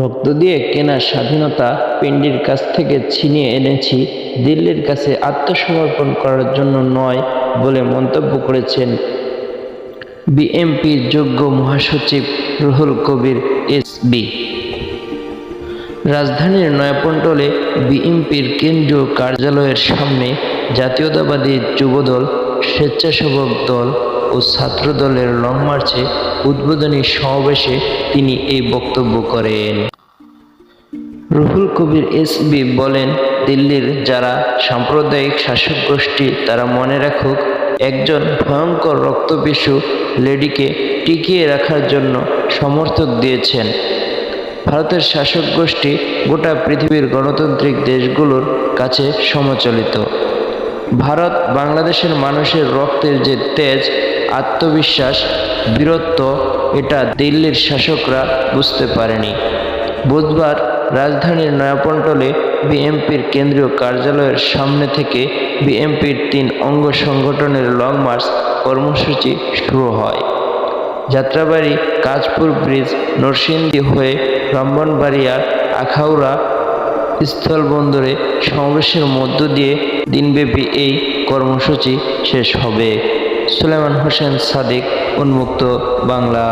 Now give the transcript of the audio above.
রক্ত দিয়ে কেনা স্বাধীনতা পেন্ডির কাছ থেকে ছিনিয়ে এনেছি দিল্লির কাছে আত্মসমর্পণ করার জন্য নয় বলে মন্তব্য করেছেন বিএমপির যোগ্য মহাসচিব রুহুল কবির এসবি রাজধানীর নয়াপল্টনে বিএনপির কেন্দ্রীয় কার্যালয়ের সামনে জাতীয়তাবাদী যুবদল স্বেচ্ছাসেবক দল ও ছাত্র দলের লং মার্চে উদ্বোধনী সমাবেশে তিনি এই বক্তব্য করেন। রুহুল কবির এসবি বলেন, দিল্লির যারা সাম্প্রদায়িক শাসক গোষ্ঠী, তারা মনে রাখুক, একজন ভয়ঙ্কর রক্তপিসু লেডিকে টিকিয়ে রাখার জন্য সমর্থক দিয়েছেন। ভারতের শাসক গোষ্ঠী গোটা পৃথিবীর গণতান্ত্রিক দেশগুলোর কাছে সমচলিত। ভারত বাংলাদেশের মানুষের রক্তের যে তেজ আত্মবিশ্বাস, বীরত্ব, এটা দিল্লির শাসকরা বুঝতে পারেনি। বুধবার রাজধানীর নয়াপল্টনে বিএনপির কেন্দ্রীয় কার্যালয়ের সামনে থেকে বিএনপির তিন অঙ্গ সংগঠনের লং মার্চ কর্মসূচি শুরু হয়। যাত্রাবাড়ি কাজপুর ব্রিজ, নরসিংদী হয়ে ব্রাহ্মণবাড়িয়া, আখাউড়া, স্থলবন্দরে সমাবেশের মধ্য দিয়ে দিনব্যাপী এই কর্মসূচি শেষ হবে। সুলেমান হোসেন সাদিক উন্মুক্ত বাংলা।